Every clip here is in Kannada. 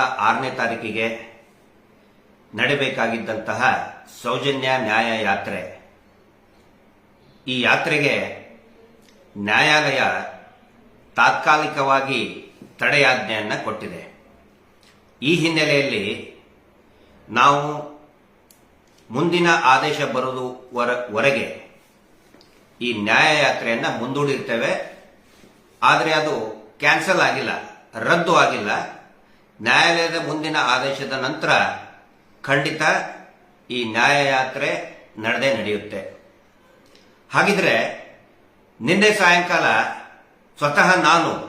ಆರನೇ ತಾರೀಕಿಗೆ ನಡೆಯಬೇಕಾಗಿದ್ದಂತಹ ಸೌಜನ್ಯ ನ್ಯಾಯ ಯಾತ್ರೆ ಈ ಯಾತ್ರೆಗೆ ನ್ಯಾಯಾಲಯ ತಾತ್ಕಾಲಿಕವಾಗಿ ತಡೆಯಾಜ್ಞೆಯನ್ನು ಕೊಟ್ಟಿದೆ. ಈ ಹಿನ್ನೆಲೆಯಲ್ಲಿ ನಾವು ಮುಂದಿನ ಆದೇಶ ಬರುವುದು ವರೆಗೆ ಈ ನ್ಯಾಯ ಯಾತ್ರೆಯನ್ನು ಮುಂದೂಡಿರ್ತೇವೆ. ಆದರೆ ಅದು ಕ್ಯಾನ್ಸಲ್ ಆಗಿಲ್ಲ. ರದ್ದು ಆಗಿಲ್ಲ. ನ್ಯಾಯಾಲಯದ ಮುಂದಿನ ಆದೇಶದ ನಂತರ ಖಂಡಿತ ಈ ನ್ಯಾಯಯಾತ್ರೆ ನಡೆದೇ ನಡೆಯುತ್ತೆ. ಹಾಗಿದ್ರೆ ನಿನ್ನೆ ಸಾಯಂಕಾಲ ಸ್ವತಃ ನಾನು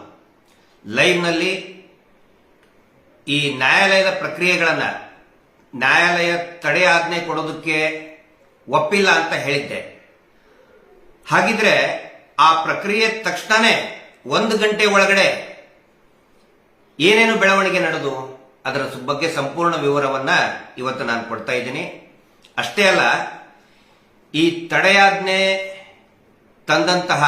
ಲೈವ್ನಲ್ಲಿ ಈ ನ್ಯಾಯಾಲಯದ ಪ್ರಕ್ರಿಯೆಗಳನ್ನು ನ್ಯಾಯಾಲಯ ತಡೆಯಾಜ್ಞೆ ಕೊಡೋದಕ್ಕೆ ಒಪ್ಪಿಲ್ಲ ಅಂತ ಹೇಳಿದ್ದೆ. ಹಾಗಿದ್ರೆ ಆ ಪ್ರಕ್ರಿಯೆ ತಕ್ಷಣನೇ ಒಂದು ಗಂಟೆ ಒಳಗಡೆ ಏನೇನು ಬೆಳವಣಿಗೆ ನಡೆದು ಅದರ ಬಗ್ಗೆ ಸಂಪೂರ್ಣ ವಿವರವನ್ನ ಇವತ್ತು ನಾನು ಕೊಡ್ತಾ ಇದ್ದೀನಿ. ಅಷ್ಟೇ ಅಲ್ಲ, ಈ ತಡೆಯಾಜ್ಞೆ ತಂದಂತಹ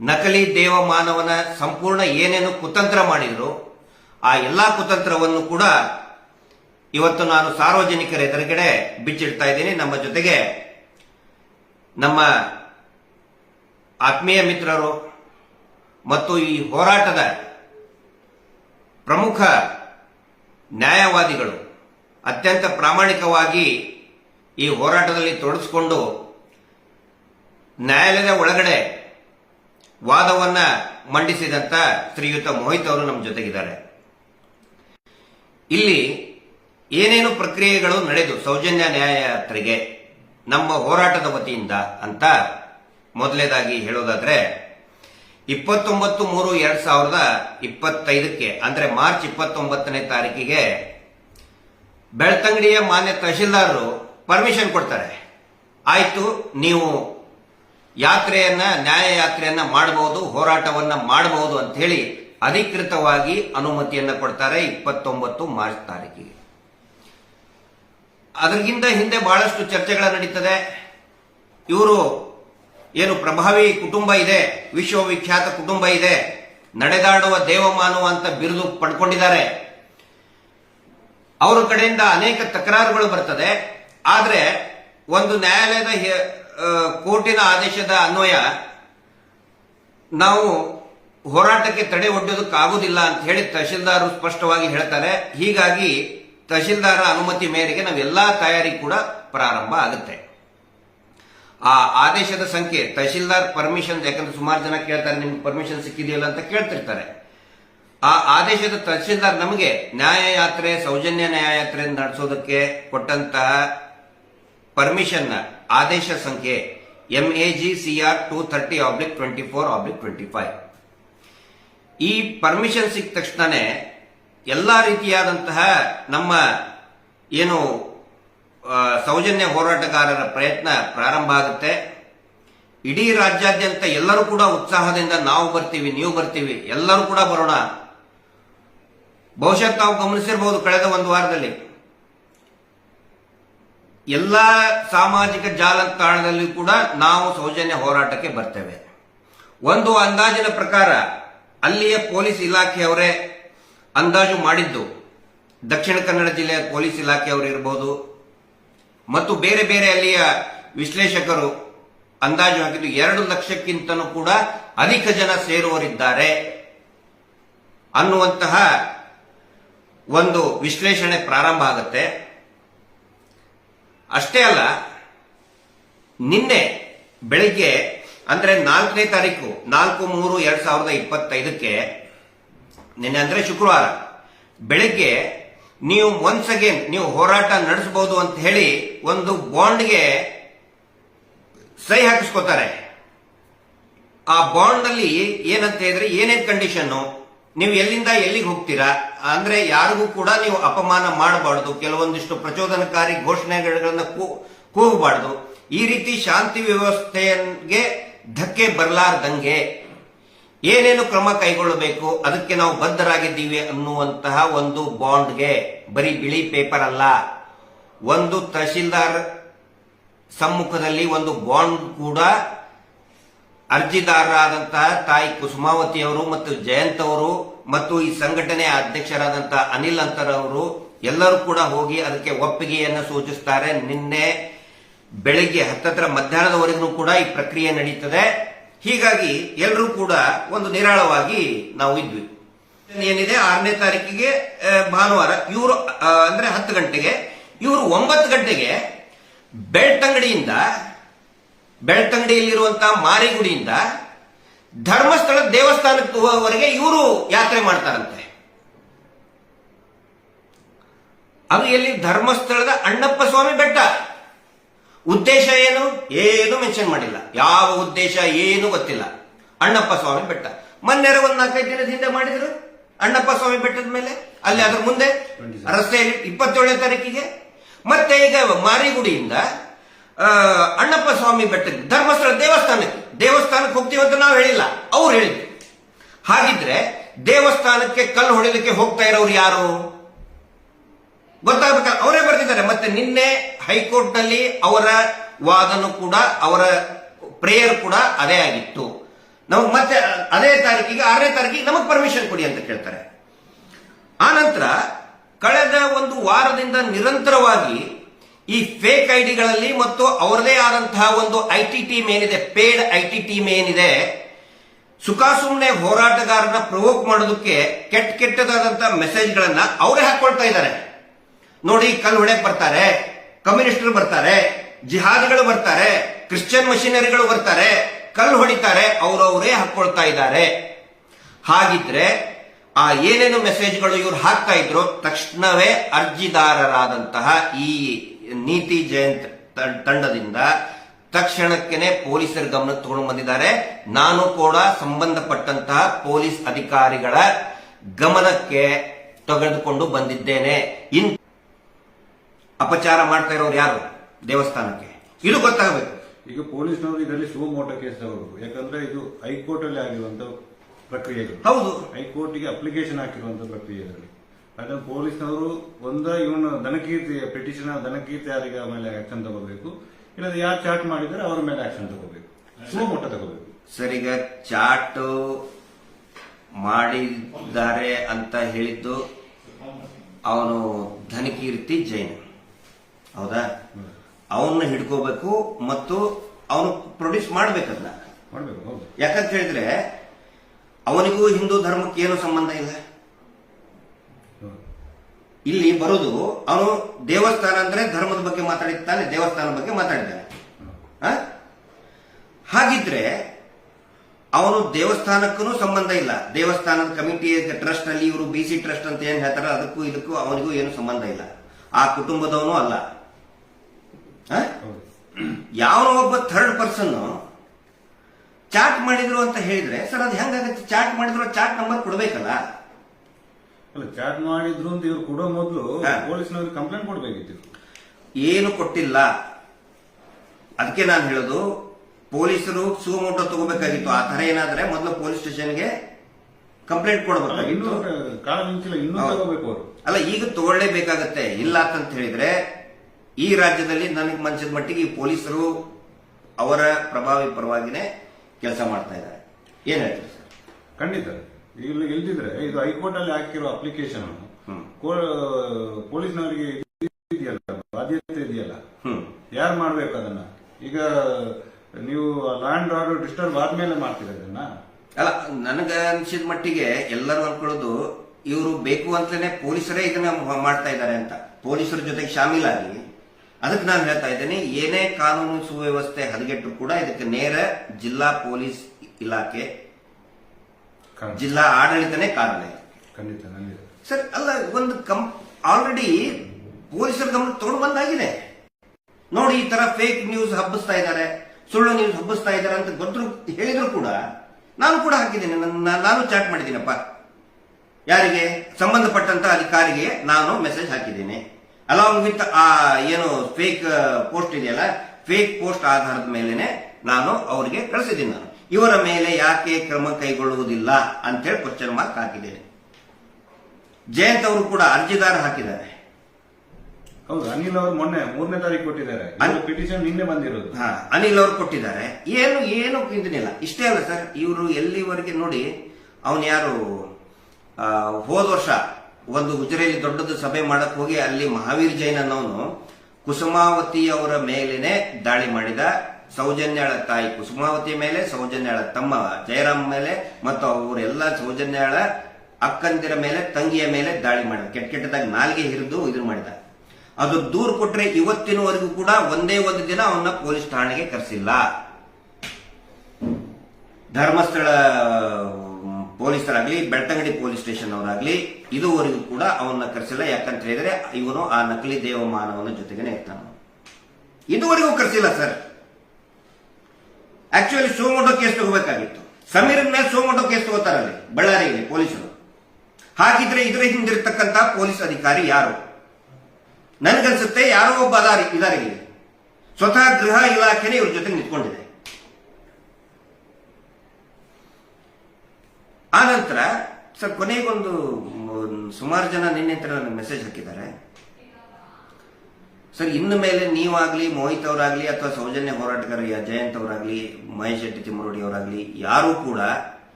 ನಕಲಿ ದೇವಮಾನವನ ಸಂಪೂರ್ಣ ಏನೇನು ಕುತಂತ್ರ ಮಾಡಿದ್ರು, ಆ ಎಲ್ಲಾ ಕುತಂತ್ರವನ್ನು ಕೂಡ ಇವತ್ತು ನಾನು ಸಾರ್ವಜನಿಕರ ಎದುರುಗಡೆ ಬಿಚ್ಚಿಡ್ತಾ ಇದ್ದೀನಿ. ನಮ್ಮ ಜೊತೆಗೆ ನಮ್ಮ ಆತ್ಮೀಯ ಮಿತ್ರರು ಮತ್ತು ಈ ಹೋರಾಟದ ಪ್ರಮುಖ ನ್ಯಾಯವಾದಿಗಳು ಅತ್ಯಂತ ಪ್ರಾಮಾಣಿಕವಾಗಿ ಈ ಹೋರಾಟದಲ್ಲಿ ತೊಡಗಿಸಿಕೊಂಡು ನ್ಯಾಯಾಲಯದ ಒಳಗಡೆ ವಾದವನ್ನ ಮಂಡಿಸಿದಂತ ಶ್ರೀಯುತ ಮೋಹಿತ್ ಅವರು ನಮ್ಮ ಜೊತೆಗಿದ್ದಾರೆ. ಇಲ್ಲಿ ಏನೇನು ಪ್ರಕ್ರಿಯೆಗಳು ನಡೆದು ಸೌಜನ್ಯ ನ್ಯಾಯಯಾತ್ರೆಗೆ ನಮ್ಮ ಹೋರಾಟದ ವತಿಯಿಂದ ಅಂತ ಮೊದಲೇದಾಗಿ ಹೇಳೋದಾದ್ರೆ ಇಪ್ಪತ್ತೊಂಬತ್ತು ಮೂರು ಎರಡ್ ಸಾವಿರದ ಇಪ್ಪತ್ತೈದಕ್ಕೆ, ಅಂದ್ರೆ ಮಾರ್ಚ್ ಇಪ್ಪತ್ತೊಂಬತ್ತನೇ ತಾರೀಕಿಗೆ ಬೆಳ್ತಂಗಡಿಯ ಮಾನ್ಯ ತಹಶೀಲ್ದಾರರು ಪರ್ಮಿಷನ್ ಕೊಡ್ತಾರೆ. ಆಯ್ತು, ನೀವು ಯಾತ್ರೆಯನ್ನ ನ್ಯಾಯ ಯಾತ್ರೆಯನ್ನ ಮಾಡಬಹುದು ಹೋರಾಟವನ್ನ ಮಾಡಬಹುದು ಅಂತ ಹೇಳಿ ಅಧಿಕೃತವಾಗಿ ಅನುಮತಿಯನ್ನ ಕೊಡ್ತಾರೆ ಇಪ್ಪತ್ತೊಂಬತ್ತು ಮಾರ್ಚ್ ತಾರೀಕಿಗೆ. ಅದರಿಗಿಂತ ಹಿಂದೆ ಬಹಳಷ್ಟು ಚರ್ಚೆಗಳ ನಡೀತದೆ. ಇವರು ಏನು ಪ್ರಭಾವಿ ಕುಟುಂಬ ಇದೆ, ವಿಶ್ವವಿಖ್ಯಾತ ಕುಟುಂಬ ಇದೆ, ನಡೆದಾಡುವ ದೇವಮಾನವ ಅಂತ ಬಿರುದು ಪಡ್ಕೊಂಡಿದ್ದಾರೆ. ಅವರ ಕಡೆಯಿಂದ ಅನೇಕ ತಕರಾರುಗಳು ಬರ್ತದೆ. ಆದರೆ ಒಂದು ನ್ಯಾಯಾಲಯದ ಕೋರ್ಟಿನ ಆದೇಶದ ಅನ್ವಯ, ನಾವು ಹೋರಾಟಕ್ಕೆ ತಡೆ ಒಡ್ಡೋದಕ್ಕಾಗುವುದಿಲ್ಲ ಅಂತ ಹೇಳಿ ತಹಶೀಲ್ದಾರ್ ಸ್ಪಷ್ಟವಾಗಿ ಹೇಳ್ತಾರೆ. ಹೀಗಾಗಿ ತಹಶೀಲ್ದಾರ ಅನುಮತಿ ಮೇರೆಗೆ ನಾವೆಲ್ಲಾ ತಯಾರಿ ಕೂಡ ಪ್ರಾರಂಭ ಆಗುತ್ತೆ. ಆ ಆದೇಶದ ಸಂಖ್ಯೆ, ತಹಶೀಲ್ದಾರ್ ಪರ್ಮಿಷನ್ ಯಾಕಂದ್ರೆ ಸುಮಾರು ಜನ ಕೇಳ್ತಾರೆ, ನಿಮ್ಗೆ ಪರ್ಮಿಷನ್ ಸಿಕ್ಕಿದೆಯಲ್ಲ ಅಂತ ಕೇಳ್ತಿರ್ತಾರೆ. ಆ ಆದೇಶದ ತಹಶೀಲ್ದಾರ್ ನಮಗೆ ನ್ಯಾಯಯಾತ್ರೆ, ಸೌಜನ್ಯ ನ್ಯಾಯಯಾತ್ರೆ ನಡೆಸೋದಕ್ಕೆ ಕೊಟ್ಟಂತಹ ಪರ್ಮಿಷನ್ ಆದೇಶ ಸಂಖ್ಯೆ M A G C R two thirty oblique twenty four oblique twenty five ಈ ಪರ್ಮಿಷನ್ ಸಿಕ್ಕ ತಕ್ಷಣನೇ ಎಲ್ಲಾ ರೀತಿಯಾದಂತಹ ನಮ್ಮ ಏನು ಸೌಜನ್ಯ ಹೋರಾಟಗಾರರ ಪ್ರಯತ್ನ ಪ್ರಾರಂಭ ಆಗುತ್ತೆ. ಇಡೀ ರಾಜ್ಯಾದ್ಯಂತ ಎಲ್ಲರೂ ಕೂಡ ಉತ್ಸಾಹದಿಂದ ನಾವು ಬರ್ತೀವಿ, ನೀವು ಬರ್ತೀವಿ, ಎಲ್ಲರೂ ಕೂಡ ಬರೋಣ. ಬಹುಶಃ ತಾವು ಗಮನಿಸಿರಬಹುದು ಕಳೆದ ಒಂದು ವಾರದಲ್ಲಿ. ಎಲ್ಲ ಸಾಮಾಜಿಕ ಜಾಲತಾಣದಲ್ಲಿ ಕೂಡ ನಾವು ಸೌಜನ್ಯ ಹೋರಾಟಕ್ಕೆ ಬರ್ತೇವೆ. ಒಂದು ಅಂದಾಜಿನ ಪ್ರಕಾರ ಅಲ್ಲಿಯ ಪೊಲೀಸ್ ಇಲಾಖೆಯವರೇ ಅಂದಾಜು ಮಾಡಿದ್ದು. ದಕ್ಷಿಣ ಕನ್ನಡ ಜಿಲ್ಲೆಯ ಪೊಲೀಸ್ ಇಲಾಖೆಯವರು ಇರಬಹುದು ಮತ್ತು ಬೇರೆ ಬೇರೆ ಅಲ್ಲಿಯ ವಿಶ್ಲೇಷಕರು ಅಂದಾಜು ಹಾಕಿದ್ದು ಎರಡು ಲಕ್ಷಕ್ಕಿಂತನೂ ಕೂಡ ಅಧಿಕ ಜನ ಸೇರುವರಿದ್ದಾರೆ ಅನ್ನುವಂತಹ ಒಂದು ವಿಶ್ಲೇಷಣೆ ಪ್ರಾರಂಭ ಆಗುತ್ತೆ. ಅಷ್ಟೇ ಅಲ್ಲ, ನಿನ್ನೆ ಬೆಳಿಗ್ಗೆ, ಅಂದ್ರೆ ನಾಲ್ಕನೇ ತಾರೀಕು, ನಾಲ್ಕು ಮೂರು ಎರಡ್ ಸಾವಿರದ ಇಪ್ಪತ್ತೈದಕ್ಕೆ, ನಿನ್ನೆ ಅಂದ್ರೆ ಶುಕ್ರವಾರ, ಬೆಳಿಗ್ಗೆ ನೀವು ಒನ್ಸ್ ಅಗೇನ್ ನೀವು ಹೋರಾಟ ನಡೆಸಬಹುದು ಅಂತ ಹೇಳಿ ಒಂದು ಬಾಂಡ್ಗೆ ಸಹಿ ಹಾಕಿಸ್ಕೋತಾರೆ. ಆ ಬಾಂಡ್ ಅಲ್ಲಿ ಏನಂತ ಹೇಳಿದ್ರೆ ಏನೇನ್ ಕಂಡೀಷನ್ ನೀವು ಎಲ್ಲಿಂದ ಎಲ್ಲಿಗೆ ಹೋಗ್ತೀರಾ? ಅಂದ್ರೆ ಯಾರಿಗೂ ಕೂಡ ನೀವು ಅಪಮಾನ ಮಾಡಬಾರ್ದು. ಕೆಲವೊಂದಿಷ್ಟು ಪ್ರಚೋದನಕಾರಿ ಘೋಷಣೆಗಳನ್ನ ಕೂಗಬಾರ್ದು. ಈ ರೀತಿ ಶಾಂತಿ ವ್ಯವಸ್ಥೆಗೆ ಧಕ್ಕೆ ಬರಲಾರ್ದಂಗೆ ಏನೇನು ಕ್ರಮ ಕೈಗೊಳ್ಳಬೇಕು, ಅದಕ್ಕೆ ನಾವು ಬದ್ಧರಾಗಿದ್ದೀವಿ ಅನ್ನುವಂತಹ ಒಂದು ಬಾಂಡ್ಗೆ ಬರೀ ಬಿಳಿ ಪೇಪರ್ ಅಲ್ಲ, ಒಂದು ತಹಶೀಲ್ದಾರ್ ಸಮ್ಮುಖದಲ್ಲಿ ಒಂದು ಬಾಂಡ್ ಕೂಡ ಅರ್ಜಿದಾರರಾದಂತಹ ತಾಯಿ ಕುಸುಮಾವತಿ ಅವರು ಮತ್ತು ಜಯಂತ್ ಅವರು ಮತ್ತು ಈ ಸಂಘಟನೆಯ ಅಧ್ಯಕ್ಷರಾದಂತಹ ಅನಿಲ್ ಅಂತರ್ ಅವರು ಎಲ್ಲರೂ ಕೂಡ ಹೋಗಿ ಅದಕ್ಕೆ ಒಪ್ಪಿಗೆಯನ್ನು ಸೂಚಿಸುತ್ತಾರೆ ನಿನ್ನೆ ಬೆಳಿಗ್ಗೆ ಹತ್ತತ್ರ ಮಧ್ಯಾಹ್ನದವರೆಗೂ ಕೂಡ ಈ ಪ್ರಕ್ರಿಯೆ ನಡೀತದೆ. ಹೀಗಾಗಿ ಎಲ್ಲರೂ ಕೂಡ ಒಂದು ನಿರಾಳವಾಗಿ ನಾವು ಇದ್ವಿ. ಏನಿದೆ? ಆರನೇ ತಾರೀಕಿಗೆ ಭಾನುವಾರ, ಇವರು ಅಂದ್ರೆ ಹತ್ತು ಗಂಟೆಗೆ, ಇವರು ಒಂಬತ್ತು ಗಂಟೆಗೆ ಬೆಳ್ತಂಗಡಿಯಿಂದ ಬೆಳ್ತಂಗಡಿಯಲ್ಲಿರುವಂತಹ ಮಾರಿಗುಡಿಯಿಂದ ಧರ್ಮಸ್ಥಳ ಹೋಗುವವರೆಗೆ ಇವರು ಯಾತ್ರೆ ಮಾಡ್ತಾರಂತೆ. ಅದು ಎಲ್ಲಿ? ಧರ್ಮಸ್ಥಳದ ಅಣ್ಣಪ್ಪ ಸ್ವಾಮಿ ಬೆಟ್ಟ. ಉದ್ದೇಶ ಏನು? ಏನು ಮೆನ್ಷನ್ ಮಾಡಿಲ್ಲ. ಯಾವ ಉದ್ದೇಶ ಏನು ಗೊತ್ತಿಲ್ಲ. ಅಣ್ಣಪ್ಪ ಸ್ವಾಮಿ ಬೆಟ್ಟ. ಮೊನ್ನೆರ ಒಂದ್ ನಾಲ್ಕೈದು ದಿನದ ಹಿಂದೆ ಮಾಡಿದ್ರು. ಅಣ್ಣಪ್ಪ ಸ್ವಾಮಿ ಬೆಟ್ಟದ ಮೇಲೆ. ಅಲ್ಲಿ ಅದ್ರ ಮುಂದೆ ರಸ್ತೆಯಲ್ಲಿ ಇಪ್ಪತ್ತೇಳನೇ ತಾರೀಕಿಗೆ. ಮತ್ತೆ ಈಗ ಮಾರಿಗುಡಿಯಿಂದ ಅಣ್ಣಪ್ಪ ಸ್ವಾಮಿ ಬೆಟ್ಟಕ್ಕೆ ಧರ್ಮಸ್ಥಳ ದೇವಸ್ಥಾನಕ್ಕೆ. ದೇವಸ್ಥಾನಕ್ಕೆ ಹೋಗ್ತೀವಿ ಅಂತ ನಾವು ಹೇಳಿಲ್ಲ. ಅವ್ರು ಹೇಳಿದ್ರು. ಹಾಗಿದ್ರೆ ದೇವಸ್ಥಾನಕ್ಕೆ ಕಲ್ಲು ಹೊಡೆಯಲಿಕ್ಕೆ ಹೋಗ್ತಾ ಇರೋರು ಯಾರು? ಗೊತ್ತಾಗಬೇಕ? ಅವರೇ ಬರ್ತಿದ್ದಾರೆ. ಮತ್ತೆ ನಿನ್ನೆ ಹೈಕೋರ್ಟ್ನಲ್ಲಿ ಅವರ ವಾದನು ಕೂಡ, ಅವರ ಪ್ರೇಯರ್ ಕೂಡ ಅದೇ ಆಗಿತ್ತು. ನಮಗೆ ಮತ್ತೆ ಅದೇ ತಾರೀಕಿಗೆ, ಆರನೇ ತಾರೀಕಿಗೆ ನಮಗೆ ಪರ್ಮಿಷನ್ ಕೊಡಿ ಅಂತ ಕೇಳ್ತಾರೆ. ಆನಂತರ ಕಳೆದ ಒಂದು ವಾರದಿಂದ ನಿರಂತರವಾಗಿ ಈ ಫೇಕ್ ಐಡಿಗಳಲ್ಲಿ ಮತ್ತು ಅವರದೇ ಆದಂತಹ ಒಂದು ಐ ಟಿ ಟೀಮ್ ಏನಿದೆ ಪೇಡ್ ಐ ಟಿ ಟೀಮ್ ಏನಿದೆ, ಸುಖಾಸುಮ್ನೆ ಹೋರಾಟಗಾರನ ಪ್ರವೋಕ್ ಮಾಡೋದಕ್ಕೆ ಕೆಟ್ಟ ಕೆಟ್ಟದಾದಂತಹ ಮೆಸೇಜ್ಗಳನ್ನ ಅವರೇ ಹಾಕೊಳ್ತಾ ಇದ್ದಾರೆ. ನೋಡಿ ಕಲ್ಲು ಹೊಡೆಯಕ್ ಬರ್ತಾರೆ, ಕಮ್ಯುನಿಸ್ಟರು ಬರ್ತಾರೆ, ಜಿಹಾದಿಗಳು ಬರ್ತಾರೆ, ಕ್ರಿಶ್ಚಿಯನ್ ಮಷಿನರಿಗಳು ಬರ್ತಾರೆ, ಕಲ್ಲು ಹೊಡಿತಾರೆ, ಅವರವರೇ ಹಾಕೊಳ್ತಾ ಇದ್ದಾರೆ. ಹಾಗಿದ್ರೆ ಆ ಏನೇನು ಮೆಸೇಜ್ಗಳು ಇವ್ರು ಹಾಕ್ತಾ ಇದ್ರು, ತಕ್ಷಣವೇ ಅರ್ಜಿದಾರರಾದಂತಹ ಈ ನೀತಿ ಜಯಂತ್ ತಂಡದಿಂದ ತಕ್ಷಣಕ್ಕೇನೆ ಪೊಲೀಸರ ಗಮನ ತಗೊಂಡು ಬಂದಿದ್ದಾರೆ. ನಾನು ಕೂಡ ಸಂಬಂಧಪಟ್ಟಂತಹ ಪೊಲೀಸ್ ಅಧಿಕಾರಿಗಳ ಗಮನಕ್ಕೆ ತೆಗೆದುಕೊಂಡು ಬಂದಿದ್ದೇನೆ. ಇನ್ ಅಪಚಾರ ಮಾಡ್ತಾ ಇರೋರು ಯಾರು ದೇವಸ್ಥಾನಕ್ಕೆ? ಇದು ಗೊತ್ತಾಗಬೇಕು. ಈಗ ಪೊಲೀಸ್ನವರು ಇದರಲ್ಲಿ ಸುಮೋಟೋ ಕೇಸ್ ಅವರು. ಯಾಕಂದ್ರೆ ಇದು ಹೈಕೋರ್ಟ್ ಅಲ್ಲಿ ಆಗಿರುವಂತ ಪ್ರಕ್ರಿಯೆ ಹೌದು. ಹೈಕೋರ್ಟ್ಗೆ ಅಪ್ಲಿಕೇಶನ್ ಹಾಕಿರುವಂತ ಪ್ರಕ್ರಿಯೆ ಇದರಲ್ಲಿ ಅದನ್ನು ಪೊಲೀಸ್ನವರು ಒಂದ ಇವನು ದನಕೀರ್ತಿ ಪಿಟಿಷನ್ ದನಕೀರ್ತಿ ಯಾರಿಗೆ ಮೇಲೆ ಆಕ್ಷನ್ ತಗೋಬೇಕು. ಇಲ್ಲಾಂದ್ರೆ ಯಾರು ಚಾಟ್ ಮಾಡಿದ್ರೆ ಅವ್ರ ಮೇಲೆ ಆಕ್ಷನ್ ತಗೋಬೇಕು. ಶಿವಮೊಟ್ಟ ತಗೋಬೇಕು. ಸರಿಗ ಚಾಟ್ ಮಾಡಿದ್ದಾರೆ ಅಂತ ಹೇಳಿದ್ದು ಅವನು ಧನಕೀರ್ತಿ ಜೈನ್. ಹೌದಾ? ಅವನ್ನ ಹಿಡ್ಕೋಬೇಕು ಮತ್ತು ಅವನು ಪ್ರೊಡ್ಯೂಸ್ ಮಾಡ್ಬೇಕಲ್ಲ ಮಾಡ್ಬೇಕು ಹೌದು. ಯಾಕಂತ ಹೇಳಿದ್ರೆ ಅವನಿಗೂ ಹಿಂದೂ ಧರ್ಮಕ್ಕೆ ಏನು ಸಂಬಂಧ ಇಲ್ಲ? ಇಲ್ಲಿ ಬರೋದು ಅವನು ದೇವಸ್ಥಾನ ಅಂದ್ರೆ ಧರ್ಮದ ಬಗ್ಗೆ ಮಾತಾಡಿದ್ದಾನೆ ದೇವಸ್ಥಾನ ಬಗ್ಗೆ ಮಾತಾಡಿದ್ದಾನೆ? ಹಾಗಿದ್ರೆ ಅವನು ದೇವಸ್ಥಾನಕ್ಕೂ ಸಂಬಂಧ ಇಲ್ಲ. ದೇವಸ್ಥಾನದ ಕಮಿಟಿ ಟ್ರಸ್ಟ್ ಅಲ್ಲಿ ಇವರು ಬಿ ಸಿ ಟ್ರಸ್ಟ್ ಅಂತ ಏನ್ ಹೇಳ್ತಾರೆ ಅದಕ್ಕೂ ಇದಕ್ಕೂ ಅವನಿಗೂ ಏನು ಸಂಬಂಧ ಇಲ್ಲ. ಆ ಕುಟುಂಬದವನು ಅಲ್ಲ. ಯಾವನೋ ಒಬ್ಬ ಥರ್ಡ್ ಪರ್ಸನ್ ಚಾಟ್ ಮಾಡಿದ್ರು ಅಂತ ಹೇಳಿದ್ರೆ ಸರ್ ಅದು ಹೆಂಗಾಗತ್ತೆ? ಚಾಟ್ ಮಾಡಿದ್ರು ಚಾಟ್ ನಂಬರ್ ಕೊಡ್ಬೇಕಲ್ಲ? ಅಲ್ಲ ಚಾಟ್ ಮಾಡಿದ್ರು ಅಂತ ಇವ್ರು ಕೊಡೋ ಮೊದಲು. ಪೊಲೀಸ್ನವ್ರಿಗೆ ಕಂಪ್ಲೇಂಟ್ ಕೊಡ್ಬೇಕಿತ್ತು. ಏನು ಕೊಟ್ಟಿಲ್ಲ. ಅದಕ್ಕೆ ನಾನು ಹೇಳೋದು ಪೊಲೀಸರು ಸುಮೋಟೋ ತಗೋಬೇಕಾಗಿತ್ತು. ಆ ತರ ಏನಾದ್ರೆ ಮೊದಲು ಪೊಲೀಸ್ ಸ್ಟೇಷನ್ಗೆ ಕಂಪ್ಲೇಂಟ್ ಕೊಡಬೇಕಾಗಿತ್ತು. ಕಾಲ ಇನ್ನೂ ತಗೋಬೇಕು ಅವರು. ಅಲ್ಲ ಈಗ ತಗೊಳ್ಳೇಬೇಕಾಗತ್ತೆ. ಇಲ್ಲ ಅಂತ ಹೇಳಿದ್ರೆ ಈ ರಾಜ್ಯದಲ್ಲಿ ನನಗೆ ಮನಸ್ಸಿದ ಮಟ್ಟಿಗೆ ಈ ಪೊಲೀಸರು ಅವರ ಪ್ರಭಾವಿ ಪರವಾಗಿನೇ ಕೆಲಸ ಮಾಡ್ತಾ ಇದ್ದಾರೆ. ಏನ್ ಹೇಳ್ತೀರಿ ಸರ್? ಖಂಡಿತ. ಇಲ್ಲಿ ಇಲ್ದಿದ್ರೆ ಇದು ಹೈಕೋರ್ಟ್ ಅಲ್ಲಿ ಹಾಕಿರೋ ಅಪ್ಲಿಕೇಶನ್. ಪೊಲೀಸ್ನವರಿಗೆ ಇದೆಯಲ್ಲ ಬಾಧ್ಯತೆ ಇದೆಯಲ್ಲ? ಯಾರು ಮಾಡ್ಬೇಕು ಅದನ್ನ? ಈಗ ನೀವು ಲ್ಯಾಂಡ್ ಆರ್ಡರ್ ಡಿಸ್ಟರ್ಬ್ ಆದ್ಮೇಲೆ ಮಾಡ್ತೀರ ಅದನ್ನ ಅಲ್ಲ ನನಗ ಅನ್ಸಿದ ಮಟ್ಟಿಗೆ ಎಲ್ಲರೂ ಅನ್ಕೊಳ್ಳೋದು ಇವರು ಬೇಕು ಅಂತಲೇ ಪೊಲೀಸರೇ ಇದನ್ನ ಮಾಡ್ತಾ ಇದ್ದಾರೆ ಅಂತ. ಪೊಲೀಸರ ಜೊತೆಗೆ ಶಾಮೀಲಾಗಿ ಅದಕ್ಕೆ ನಾನು ಹೇಳ್ತಾ ಇದ್ದೇನೆ ಏನೇ ಕಾನೂನು ಸುವ್ಯವಸ್ಥೆ ಹದಗೆಟ್ಟರು ಕೂಡ ಇದಕ್ಕೆ ನೇರ ಜಿಲ್ಲಾ ಪೊಲೀಸ್ ಇಲಾಖೆ. ಜಿಲ್ಲಾ ಆಡಳಿತನೇ ಕಾರಣ ಖಂಡಿತ ಖಂಡಿತ. ಸರ್ ಅಲ್ಲ ಒಂದು ಕಂ ಆಲ್ರೆಡಿ ಪೊಲೀಸರ ಗಮನ ತೊಗೊಂಡು ಬಂದಾಗಿದೆ. ನೋಡಿ ಈ ತರ ಫೇಕ್ ನ್ಯೂಸ್ ಹಬ್ಬಿಸ್ತಾ ಇದ್ದಾರೆ ಸುಳ್ಳು ನ್ಯೂಸ್ ಹಬ್ಬಿಸ್ತಾ ಇದ್ದಾರೆ ಅಂತ ಗೊತ್ತರು ಹೇಳಿದ್ರು ಕೂಡ ನಾನು ಕೂಡ ಹಾಕಿದ್ದೀನಿ ನನ್ನ- ನಾನು ಚಾಟ್ ಮಾಡಿದ್ದೀನಪ್ಪ. ಯಾರಿಗೆ? ಸಂಬಂಧಪಟ್ಟಂತ ಅಧಿಕಾರಿಗೆ ನಾನು ಮೆಸೇಜ್ ಹಾಕಿದ್ದೇನೆ. ಅಲಾಂಗ್ ವಿತ್ ಆ ಏನು ಫೇಕ್ ಪೋಸ್ಟ್ ಇದೆಯಲ್ಲ ಫೇಕ್ ಪೋಸ್ಟ್ ಆಧಾರದ ಮೇಲೆನೆ ನಾನು ಅವರಿಗೆ ಕಳಿಸಿದ್ದೀನಿ ನಾನು. ಇವರ ಮೇಲೆ ಯಾಕೆ ಕ್ರಮ ಕೈಗೊಳ್ಳುವುದಿಲ್ಲ ಅಂತೇಳಿ ಕ್ವಶನ್ ಮಾರ್ಕ್ ಹಾಕಿದ್ದೇನೆ. ಜಯಂತ್ ಅವರು ಕೂಡ ಅರ್ಜಿದಾರ ಹಾಕಿದ್ದಾರೆ. ಹೌದು ಅನಿಲ್ ಅವರು ಮೊನ್ನೆ ಮೂರನೇ ತಾರೀಕು ಕೊಟ್ಟಿದ್ದಾರೆ. ಪಿಟಿಷನ್ ನಿನ್ನೆ ಬಂದಿರೋದು. ಅನಿಲ್ ಅವರು ಕೊಟ್ಟಿದ್ದಾರೆ. ಏನು ಏನು ಇದನ್ನಿಲ್ಲ ಇಷ್ಟೇ ಅಲ್ಲ ಸರ್ ಇವರು ಎಲ್ಲಿವರೆಗೆ ನೋಡಿ ಅವನು ಯಾರು ಹೋದ ವರ್ಷ ಒಂದು ಉಜಿರೆಯಲ್ಲಿ ದೊಡ್ಡದು ಸಭೆ ಮಾಡಕ್ ಹೋಗಿ ಅಲ್ಲಿ ಮಹಾವೀರ್ ಜೈನ್ ಅನ್ನೋನು ಕುಸುಮಾವತಿ ಅವರ ಮೇಲೇನೆ ದಾಳಿ ಮಾಡಿದ ಸೌಜನ್ಯಾಳ ತಾಯಿ ಕುಸುಮಾವತಿ ಮೇಲೆ, ಸೌಜನ್ಯಾಳ ತಮ್ಮ ಜಯರಾಮ್ ಮೇಲೆ ಮತ್ತು ಅವರೆಲ್ಲ ಸೌಜನ್ಯಾಳ ಅಕ್ಕಂದಿರ ಮೇಲೆ, ತಂಗಿಯ ಮೇಲೆ ದಾಳಿ ಮಾಡಿದ. ಕೆಟ್ಟ ಕೆಟ್ಟದಾಗ ನಾಲ್ಗೆ ಹಿರಿದು ಇದು ಮಾಡಿದ. ಅದು ದೂರು ಕೊಟ್ರೆ ಇವತ್ತಿನವರೆಗೂ ಕೂಡ ಒಂದೇ ಒಂದು ದಿನ ಅವನ್ನ ಪೊಲೀಸ್ ಠಾಣೆಗೆ ಕರೆಸಿಲ್ಲ. ಧರ್ಮಸ್ಥಳ ಪೊಲೀಸರಾಗ್ಲಿ ಬೆಳ್ತಂಗಡಿ ಪೊಲೀಸ್ ಸ್ಟೇಷನ್ ಅವರಾಗ್ಲಿ ಇದುವರೆಗೂ ಕೂಡ ಅವನ್ನ ಕರೆಸಿಲ್ಲ. ಯಾಕಂತ ಹೇಳಿದ್ರೆ, ಇವನು ಆ ನಕಲಿ ದೇವಮಾನವನ ಜೊತೆಗೇನೆ ಇರ್ತಾನ ಇದುವರೆಗೂ ಕರೆಸಿಲ್ಲ sir actually suo motu case ತಗೋಬೇಕಾಗಿತ್ತು Sameer ಮೇಲೆ ಸೋಮೋಟೋ ಕೇಸ್ ತಗೋತಾರಲ್ಲಿ ಬಳ್ಳಾರಿಯಲ್ಲಿ ಪೊಲೀಸರು. ಹಾಗಿದ್ರೆ ಇದರ ಹಿಂದಿರ್ತಕ್ಕಂತ ಪೊಲೀಸ್ ಅಧಿಕಾರಿ ಯಾರು? ನನಗನ್ಸುತ್ತೆ, ಯಾರೋ ಒಬ್ಬ ಇದಾರೆ ಸ್ವತಃ ಗೃಹ ಇಲಾಖೆನೇ ಇವ್ರ ಜೊತೆ ನಿಂತ್ಕೊಂಡಿದೆ ಆ ನಂತರ, ಸರ್, ಕೊನೆಗೊಂದು ಸುಮಾರು ಜನ ನಿನ್ನೆ ನನಗೆ ಮೆಸೇಜ್ ಹಾಕಿದ್ದಾರೆ. ಸರ್, ಇನ್ನು ಮೇಲೆ ನೀವಾಗ್ಲಿ, ಮೋಹಿತ್ ಅವರಾಗ್ಲಿ ಅಥವಾ ಸೌಜನ್ಯ ಹೋರಾಟಗಾರ ಜಯಂತ್ ಅವರಾಗ್ಲಿ, ಮಹೇಶ್ ಶೆಟ್ಟಿ ತಿಮ್ಮರೋಡಿ ಅವರಾಗ್ಲಿ, ಯಾರೂ ಕೂಡ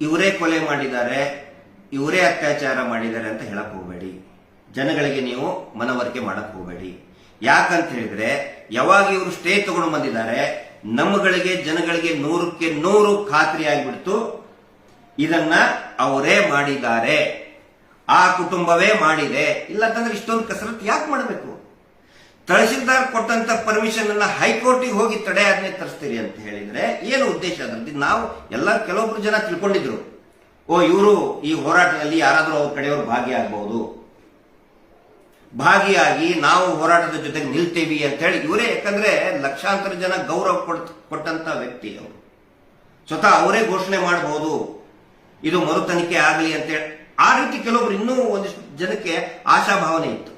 ಇವರೇ ಕೊಲೆ ಮಾಡಿದ್ದಾರೆ, ಇವರೇ ಅತ್ಯಾಚಾರ ಮಾಡಿದ್ದಾರೆ ಅಂತ ಹೇಳಕ್ ಹೋಗಬೇಡಿ. ಜನಗಳಿಗೆ ನೀವು ಮನವರಿಕೆ ಮಾಡಕ್ ಹೋಗಬೇಡಿ. ಯಾಕಂತ ಹೇಳಿದ್ರೆ, ಯಾವಾಗ ಇವರು ಸ್ಟೇ ತಗೊಂಡು ಬಂದಿದ್ದಾರೆ ನಮ್ಮಗಳಿಗೆ ಜನಗಳಿಗೆ ನೂರಕ್ಕೆ ನೂರು ಖಾತ್ರಿ ಆಗಿಬಿಡ್ತು. ಇದನ್ನ ಅವರೇ ಮಾಡಿದ್ದಾರೆ. ಆ ಕುಟುಂಬವೇ ಮಾಡಿದೆ. ಇಲ್ಲ ಅಂತಂದ್ರೆ ಇಷ್ಟೊಂದು ಕಸರತ್ತು ಯಾಕೆ ಮಾಡಬೇಕು? ತಹಶೀಲ್ದಾರ್ ಕೊಟ್ಟಂತ ಪರ್ಮಿಷನ್ ಅನ್ನ ಹೈಕೋರ್ಟಿಗೆ ಹೋಗಿ ತಡೆಯಾಜ್ಞೆ ತರಿಸ್ತೀರಿ ಅಂತ ಹೇಳಿದ್ರೆ ಏನು ಉದ್ದೇಶ ಅದ್ರದ್ದು? ನಾವು ಎಲ್ಲ ಕೆಲವೊಬ್ರು ಜನ ತಿಳ್ಕೊಂಡಿದ್ರು. ಓ, ಇವರು ಈ ಹೋರಾಟದಲ್ಲಿ ಯಾರಾದರೂ ಅವ್ರ ಕಡೆಯವರು ಭಾಗಿಯಾಗಬಹುದು ಭಾಗಿಯಾಗಿ ನಾವು ಹೋರಾಟದ ಜೊತೆಗೆ ನಿಲ್ತೇವಿ ಅಂತ ಹೇಳಿ ಇವರೇ, ಯಾಕಂದ್ರೆ ಲಕ್ಷಾಂತರ ಜನ ಗೌರವ ಕೊಟ್ಟಂತ ವ್ಯಕ್ತಿ ಅವರು. ಸ್ವತಃ ಅವರೇ ಘೋಷಣೆ ಮಾಡಬಹುದು ಇದು ಮರು ತನಿಖೆ ಆಗಲಿ ಅಂತೇಳಿ ಆ ರೀತಿ ಕೆಲವೊಬ್ರು ಇನ್ನೂ ಒಂದಿಷ್ಟು ಜನಕ್ಕೆ ಆಶಾಭಾವನೆ ಇತ್ತು.